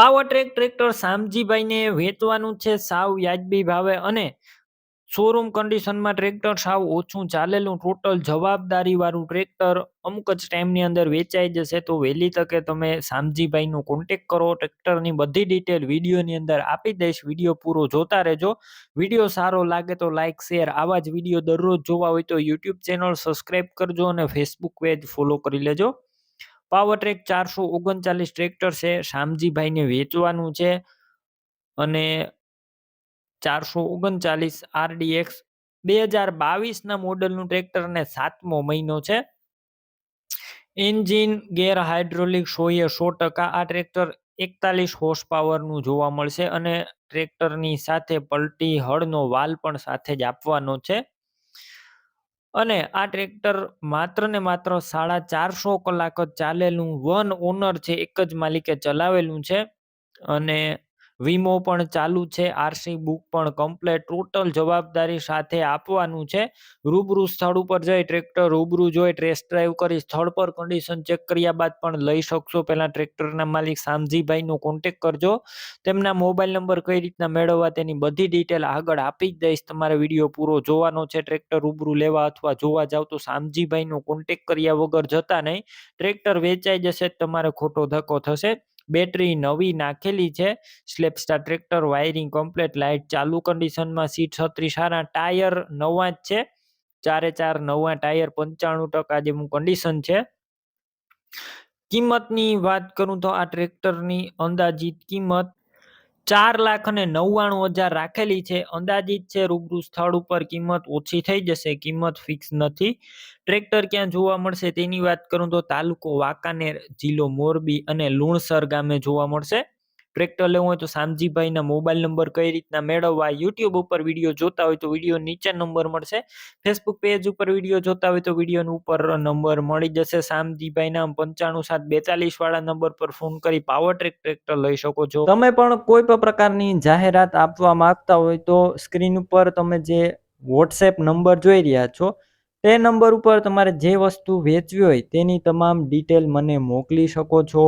Power track tractor શામજીભાઈને વેચવાનું છે. સાવ વ્યાજબી ભાવે અને શોરૂમ કન્ડિશનમાં ટ્રેક્ટર સાવ ઓછું ચાલેલું ટોટલ જવાબદારીવાળું ટ્રેક્ટર અમુક જ ટાઈમની અંદર વેચાઈ જશે તો વહેલી તકે તમે શામજીભાઈનો કોન્ટેક કરો. ટ્રેક્ટરની બધી ડિટેલ વિડીયોની અંદર આપી દઈશ. વીડિયો પૂરો જોતા રહેજો. વીડિયો સારો લાગે તો લાઇક શેર આવા જ વીડિયો દરરોજ જોવા હોય તો યુટ્યુબ ચેનલ સબસ્ક્રાઈબ કરજો અને ફેસબુક પેજ ફોલો કરી લેજો. પાવર ટ્રેક ચારસો ઓગણચાલીસ ટ્રેક્ટર છે, શામજીભાઈને વેચવાનું છે અને ચારસો ઓગણચાલીસ આરડીએક્સ બે હજાર બાવીસના મોડલનું ટ્રેક્ટર ને સાતમો મહિનો છે. એન્જિન ગેર હાઇડ્રોલિક સોએ સો ટકા, આ ટ્રેક્ટર એકતાલીસ હોર્સ પાવરનું જોવા મળશે અને ટ્રેક્ટરની સાથે પલટી હળનો વાલ પણ સાથે જ આપવાનો છે. અને આ ટ્રેક્ટર માત્ર ને માત્ર સાડા ચારસો કલાક જ ચાલેલું વન ઓનર છે, એક જ માલિકે ચલાવેલું છે. અને વીમો પણ ચાલુ છે. આરસી બુક પણ કમ્પ્લેટ ટોટલ જવાબદારી સાથે આપવાનું છે. રૂબરૂ સ્થળ ઉપર જઈ ટ્રેક્ટર રૂબરૂ જોઈ ટ્રેસ ડ્રાઈવ કરી સ્થળ પર કન્ડિશન ચેક કર્યા બાદ પણ લઈ શકશો. પહેલાં ટ્રેક્ટરના માલિક શામજીભાઈનો કોન્ટેક કરજો. તેમના મોબાઈલ નંબર કઈ રીતના મેળવવા તેની બધી ડિટેલ આગળ આપી જ દઈશ. તમારે વીડિયો પૂરો જોવાનો છે. ટ્રેક્ટર રૂબરૂ લેવા અથવા જોવા જાવ તો શામજીભાઈનો કોન્ટેક કર્યા વગર જતા નહીં. ટ્રેક્ટર વેચાઈ જશે તમારે ખોટો ધક્કો થશે. બેટરી નવી નાખેલી છે. સ્લેપ સ્ટાર ટ્રેક્ટર વાયરિંગ કમ્પ્લેટ લાઇટ ચાલુ કન્ડિશનમાં સીટ છત્રીસ સારા ટાયર નવા જ છે. ચારે ચાર નવા ટાયર પંચાણું ટકા જેવું કન્ડિશન છે. કિંમતની વાત કરું તો આ ટ્રેક્ટરની અંદાજિત કિંમત ચાર લાખ અને નવ્વાણું હજાર રાખેલી છે. અંદાજિત છે રૂબરૂ સ્થળ ઉપર કિંમત ઓછી થઈ જશે. કિંમત ફિક્સ નથી. ટ્રેક્ટર ક્યાં જોવા મળશે તેની વાત કરું તો તાલુકો વાંકાનેર, જિલ્લો મોરબી અને લુણસર ગામે જોવા મળશે. ટ્રેક્ટર લેવું હોય તો શામજીભાઈના મોબાઈલ નંબર કઈ રીતના મેળવવા યુટ્યુબ ઉપર વીડિયો જોતા હોય તો વીડિયો નીચે નંબર મળશે. ફેસબુક પેજ ઉપર વીડિયો જોતા હોય તો વીડિયો ઉપર નંબર મળી જશે. શામજીભાઈના પંચાણું સાત બેતાલીસ વાળા નંબર પર ફોન કરી પાવર ટ્રેક ટ્રેક્ટર લઈ શકો છો. તમે પણ કોઈ પણ પ્રકારની જાહેરાત આપવા માંગતા હોય તો સ્ક્રીન ઉપર તમે જે વોટ્સએપ નંબર જોઈ રહ્યા છો, તે નંબર ઉપર તમારે જે વસ્તુ વેચવી હોય તેની તમામ ડિટેલ મને મોકલી શકો છો.